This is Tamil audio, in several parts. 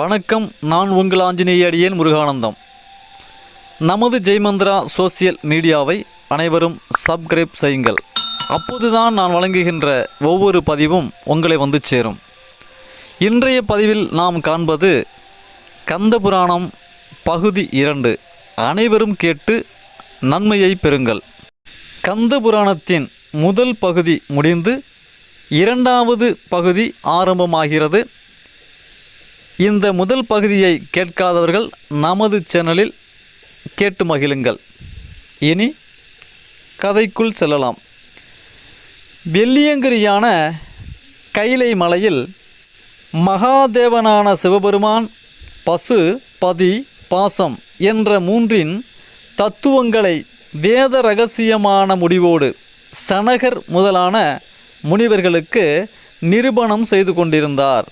வணக்கம் நான் உங்கள் ஆஞ்சநேய அடியேன் முருகானந்தம். நமது ஜெய்மந்திரா சோசியல் மீடியாவை அனைவரும் சப்ஸ்கிரைப் செய்யுங்கள். அப்போதுதான் நான் வழங்குகின்ற ஒவ்வொரு பதிவும் உங்களை வந்து சேரும். இன்றைய பதிவில் நாம் காண்பது கந்தபுராணம் பகுதி இரண்டு. அனைவரும் கேட்டு நன்மையை பெறுங்கள். கந்தபுராணத்தின் முதல் பகுதி முடிந்து இரண்டாவது பகுதி ஆரம்பமாகிறது. இந்த முதல் பகுதியை கேட்காதவர்கள் நமது சேனலில் கேட்டு மகிழுங்கள். இனி கதைக்குள் செல்லலாம். வெள்ளியங்கிரியான கைலை மலையில் மகாதேவனான சிவபெருமான் பசு பதி பாசம் என்ற மூன்றின் தத்துவங்களை வேத ரகசியமான முடிவோடு சனகர் முதலான முனிவர்களுக்கு நிரூபணம் செய்து கொண்டிருந்தார்.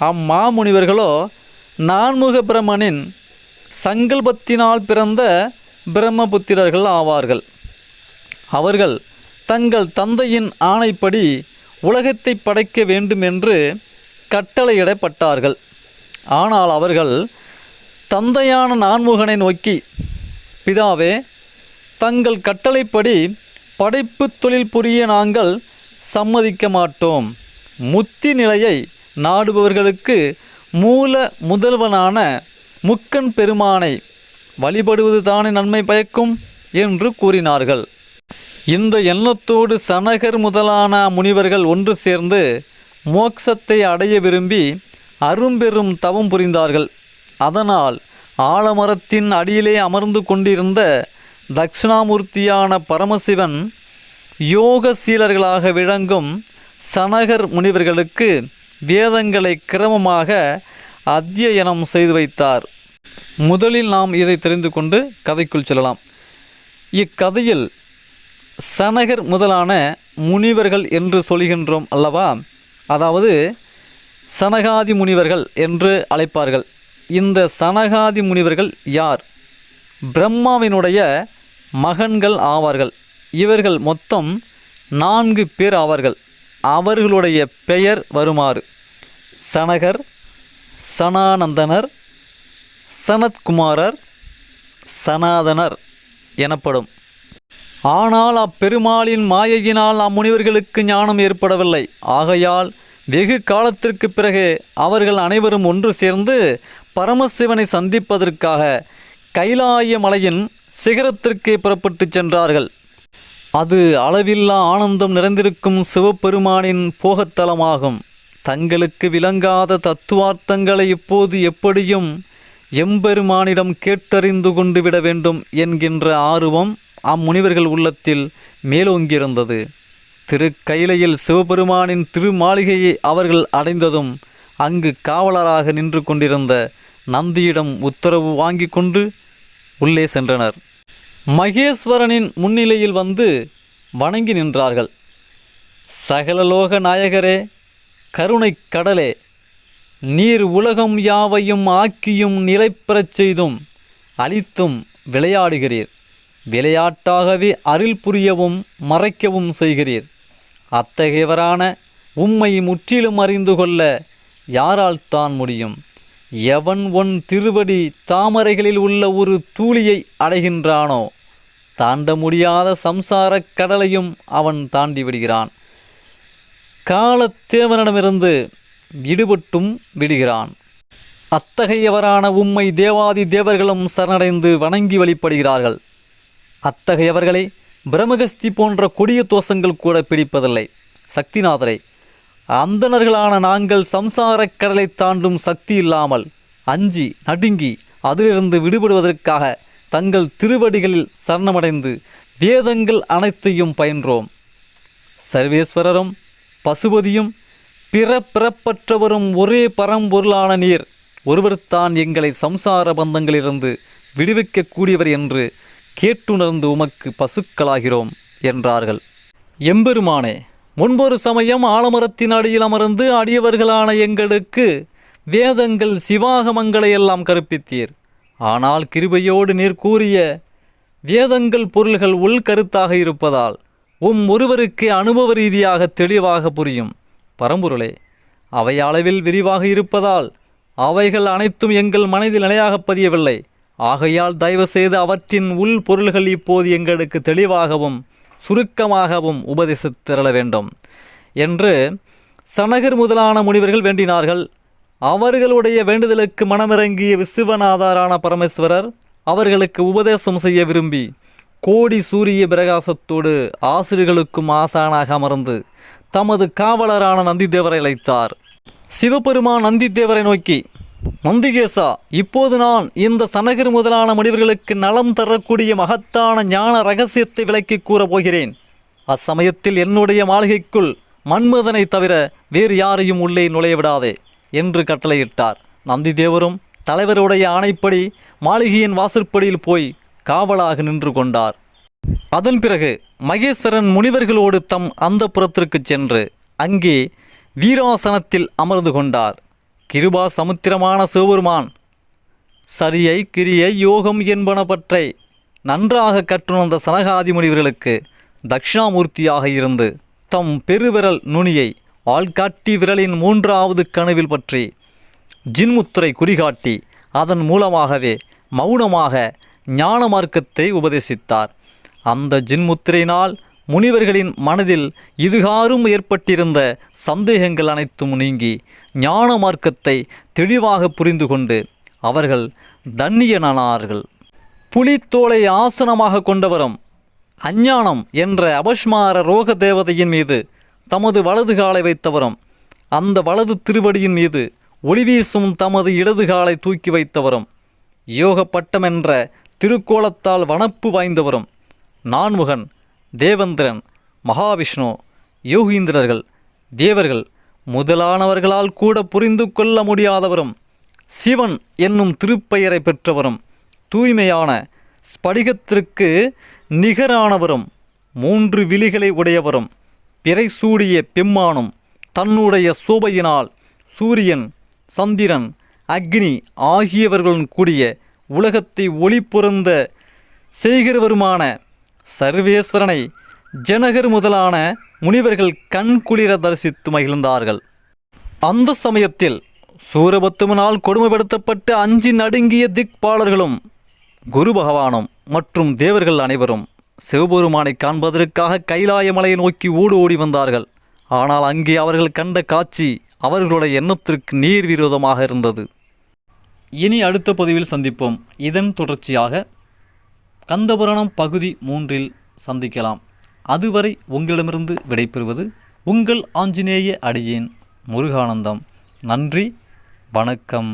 அம்மாமுனிவர்களோ நான்முக பிரம்மனின் சங்கல்பத்தினால் பிறந்த பிரம்மபுத்திரர்கள் ஆவார்கள். அவர்கள் தங்கள் தந்தையின் ஆணைப்படி உலகத்தை படைக்க வேண்டும் என்று கட்டளையிடப்பட்டார்கள். ஆனால் அவர்கள் தந்தையான நான்முகனை நோக்கி பிதாவே தங்கள் கட்டளைப்படி படைப்பு தொழில் புரிய நாங்கள் சம்மதிக்க மாட்டோம் முத்தி நிலையை நாடுபவர்களுக்கு மூல முதல்வனான முக்கன் பெருமானை வழிபடுவது தானே நன்மை பயக்கும் என்று கூறினார்கள். இந்த எண்ணத்தோடு சனகர் முதலான முனிவர்கள் ஒன்று சேர்ந்து மோட்சத்தை அடைய விரும்பி அரும்பெரும் தவம் புரிந்தார்கள். அதனால் ஆலமரத்தின் அடியிலே அமர்ந்து கொண்டிருந்த தட்சிணாமூர்த்தியான பரமசிவன் யோக சீலர்களாக விளங்கும் சனகர் முனிவர்களுக்கு வேதங்களை கிரமமாக அத்தியனம் செய்து வைத்தார். முதலில் நாம் இதை தெரிந்து கொண்டு கதைக்குள் செல்லலாம். இக்கதையில் சனகர் முதலான முனிவர்கள் என்று சொல்கின்றோம் அல்லவா? அதாவது சனகாதி முனிவர்கள் என்று அழைப்பார்கள். இந்த சனகாதி முனிவர்கள் யார்? பிரம்மாவினுடைய மகன்கள் ஆவார்கள். இவர்கள் மொத்தம் நான்கு பேர் ஆவார்கள். அவர்களுடைய பெயர் வருமாறு. சனகர் சனானந்தனர் சனத்குமாரர் சனாதனர் எனப்படும். ஆனால் அப்பெருமாளின் மாயையினால் அம்முனிவர்களுக்கு ஞானம் ஏற்படவில்லை. ஆகையால் வெகு காலத்திற்கு பிறகு அவர்கள் அனைவரும் ஒன்று சேர்ந்து பரமசிவனை சந்திப்பதற்காக கைலாய மலையின் சிகரத்திற்கு புறப்பட்டுச் சென்றார்கள். அது அளவில்லா ஆனந்தம் நிறைந்திருக்கும் சிவபெருமானின் போகத்தலமாகும். தங்களுக்கு விளங்காத தத்துவார்த்தங்களை இப்போது எப்படியும் எம்பெருமானிடம் கேட்டறிந்து கொண்டு விட வேண்டும் என்கின்ற ஆர்வம் அம்முனிவர்கள் உள்ளத்தில் மேலோங்கியிருந்தது. திருக்கைலையில் சிவபெருமானின் திருமாளிகையை அவர்கள் அடைந்ததும் அங்கு காவலராக நின்று கொண்டிருந்த நந்தியிடம் உத்தரவு வாங்கி கொண்டு உள்ளே சென்றனர். மகேஸ்வரனின் முன்னிலையில் வந்து வணங்கி நின்றார்கள். சகலலோக நாயகரே கருணைக் கடலே நீர் உலகம் யாவையும் ஆக்கியும் நிலைப்பெறச் செய்தும் அழித்தும் விளையாடுகிறீர். விளையாட்டாகவே அருள் புரியவும் மறைக்கவும் செய்கிறீர். அத்தகையவரான உம்மை முற்றிலும் அறிந்து கொள்ள யாரால் தான் முடியும்? எவன் ஒன் திருவடி தாமரைகளில் உள்ள ஒரு தூளியை அடைகின்றானோ தாண்ட முடியாத சம்சாரக் கடலையும் அவன் தாண்டி விடுகிறான். காலத்தேவனிடமிருந்து விடுபட்டும் விடுகிறான். அத்தகையவரான உம்மை தேவாதி தேவர்களும் சரணடைந்து வணங்கி வழிபடுகிறார்கள். அத்தகையவர்களை பிரம்மகஸ்தி போன்ற கொடிய தோஷங்கள் கூட பிடிப்பதில்லை. சக்திநாதரை அந்தணர்களான நாங்கள் சம்சாரக் கடலை தாண்டும் சக்தி இல்லாமல் அஞ்சி நடுங்கி அதிலிருந்து விடுபடுவதற்காக தங்கள் திருவடிகளில் சரணமடைந்து வேதங்கள் அனைத்தையும் பயின்றோம். சர்வேஸ்வரரும் பசுபதியும் பிற பிறப்பற்றவரும் ஒரே பரம்பொருளான நீர். ஒருவர்தான் எங்களை சம்சார பந்தங்களிலிருந்து விடுவிக்கக்கூடியவர் என்று கேட்டுணர்ந்து உமக்கு பசுக்களாகிறோம் என்றார்கள். எம்பெருமானே முன்பொரு சமயம் ஆலமரத்தின் அடியில் அமர்ந்து அடியவர்களான எங்களுக்கு வேதங்கள் சிவாகமங்களை எல்லாம் கற்பித்தீர். ஆனால் கிருபையோடு நீர் கூறிய வேதங்கள் பொருள்கள் உள்கருத்தாக இருப்பதால் உம் ஒருவருக்கு அனுபவ ரீதியாக தெளிவாக புரியும். பரம்பொருளே அவை அளவில் விரிவாக இருப்பதால் அவைகள் அனைத்தும் எங்கள் மனதில் நிலையாகப் பதியவில்லை. ஆகையால் தயவு செய்து அவற்றின் உள் பொருள்கள் இப்போது எங்களுக்கு தெளிவாகவும் சுருக்கமாகவும் உபதேசித்திரள வேண்டும். என்று சனகர் முதலான முனிவர்கள் வேண்டினார்கள். அவர்களுடைய வேண்டுதலுக்கு மனமிறங்கிய விசுவநாதாரான பரமேஸ்வரர் அவர்களுக்கு உபதேசம் செய்ய விரும்பி கோடி சூரிய பிரகாசத்தோடு ஆசிரியர்களுக்கும் ஆசானாக அமர்ந்து தமது காவலரான நந்திதேவரை அழைத்தார். சிவபெருமான் நந்திதேவரை நோக்கி நந்திகேசா இப்போது நான் இந்த சனகர் முதலான முனிவர்களுக்கு நலம் தரக்கூடிய மகத்தான ஞான ரகசியத்தை விளக்கி கூறப் போகிறேன். அச்சமயத்தில் என்னுடைய மாளிகைக்குள் மன்மதனை தவிர வேறு யாரையும் உள்ளே நுழைய விடாதே என்று கட்டளையிட்டார். நந்திதேவரும் தலைவருடைய ஆணைப்படி மாளிகையின் வாசற்படியில் போய் காவலாக நின்று கொண்டார். அதன் பிறகு மகேஸ்வரன் முனிவர்களோடு தம் அந்த சென்று அங்கே வீராசனத்தில் அமர்ந்து கொண்டார். கிருபா சமுத்திரமான சிவபெருமான் சரியை கிரியை யோகம் என்பனவற்றை நன்றாக கற்றுணர்ந்த சனகாதி முனிவர்களுக்கு தக்ஷாமூர்த்தியாக இருந்து தம் பெருவிரல் நுனியை ஆள்காட்டி விரலின் மூன்றாவது கனவில் பற்றி ஜின்முத்துரை குறிகாட்டி அதன் மூலமாகவே மௌனமாக ஞான மார்க்கத்தை உபதேசித்தார். அந்த ஜின்முத்திரையினால் முனிவர்களின் மனதில் இதுகாரும் ஏற்பட்டிருந்த சந்தேகங்கள் அனைத்தும் நீங்கி ஞான மார்க்கத்தை தெளிவாக புரிந்து கொண்டு அவர்கள் தன்னியனானார்கள். புலித்தோலை ஆசனமாக கொண்டவரும் அஞ்ஞானம் என்ற அபஸ்மார ரோக தேவதையின் மீது தமது வலது காலை வைத்தவரும் அந்த வலது திருவடியின் மீது ஒளிவீசும் தமது இடது காலை தூக்கி வைத்தவரும் யோக பட்டம் என்ற திருக்கோலத்தால் வனப்பு வாய்ந்தவரும் நான்முகன் தேவந்திரன் மகாவிஷ்ணு யோகீந்திரர்கள் தேவர்கள் முதலானவர்களால் கூட புரிந்து கொள்ள முடியாதவரும் சிவன் என்னும் திருப்பெயரை பெற்றவரும் தூய்மையான ஸ்படிகத்திற்கு நிகரானவரும் மூன்று விழிகளை உடையவரும் பிறை சூடிய பெம்மானும் தன்னுடைய சோபையினால் சூரியன் சந்திரன் அக்னி ஆகியவர்களுடன் கூடிய உலகத்தை ஒளி பொருந்த செய்கிறவருமான சர்வேஸ்வரனை ஜனகர் முதலான முனிவர்கள் கண் குளிர தரிசித்து மகிழ்ந்தார்கள். அந்த சமயத்தில் சூரபத்துமனால் கொடுமைப்படுத்தப்பட்டு அஞ்சி நடுங்கிய திக்பாலர்களும் குரு பகவானும் மற்றும் தேவர்கள் அனைவரும் சிவபெருமானை காண்பதற்காக கைலாய மலையை நோக்கி ஓடு ஓடி வந்தார்கள். ஆனால் அங்கே அவர்கள் கண்ட காட்சி அவர்களுடைய எண்ணத்திற்கு நீர் விரோதமாக இருந்தது. இனி அடுத்த பதிவில் சந்திப்போம். இதன் தொடர்ச்சியாக கந்தபுராணம் பகுதி மூன்றில் சந்திக்கலாம். அதுவரை உங்களிடமிருந்து விடைபெறுவது உங்கள் ஆஞ்சநேய அடியேன் முருகானந்தம். நன்றி வணக்கம்.